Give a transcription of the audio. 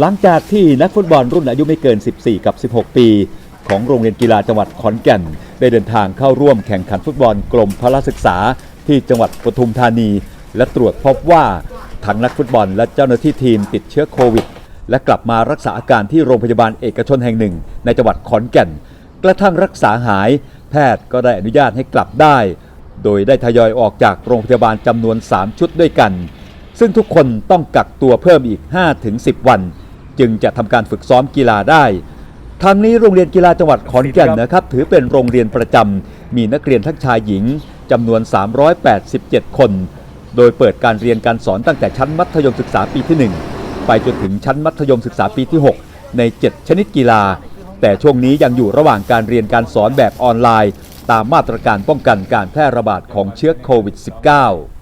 หลังจากที่นักฟุตบอลรุ่นอายุไม่เกิน 14 กับ 16 ปี ของโรงเรียนกีฬาจังหวัดขอนแก่น ได้เดินทางเข้าร่วมแข่งขันฟุตบอลกรมพละศึกษา ที่จังหวัดปทุมธานี และตรวจพบว่าทั้งนักฟุตบอลและเจ้าหน้าที่ทีมติดเชื้อโควิด และกลับมารักษาอาการที่โรงพยาบาลเอกชนแห่งหนึ่ง ในจังหวัดขอนแก่น กระทั่งรักษาหาย แพทย์ก็ได้อนุญาตให้กลับได้ โดยได้ทยอยออกจากโรงพยาบาลจำนวน 3 ชุดด้วยกัน ซึ่งทุกคนต้องกักตัวเพิ่มอีก 5-10 วัน จึงจะทำการฝึกซ้อมกีฬาได้ทางนี้โรงเรียนกีฬาจังหวัดขอนแก่นนะครับ ถือเป็นโรงเรียนประจำมีนักเรียนทั้งชายหญิงจำนวน 387 คน โดยเปิดการเรียนการสอนตั้งแต่ชั้นมัธยมศึกษาปีที่ 1 ไปจนถึงชั้นมัธยมศึกษาปีที่ 6 ใน 7 ชนิดกีฬา แต่ช่วงนี้ยังอยู่ระหว่างการเรียนการสอนแบบออนไลน์ ตามมาตรการป้องกันการแพร่ระบาดของเชื้อโควิด -19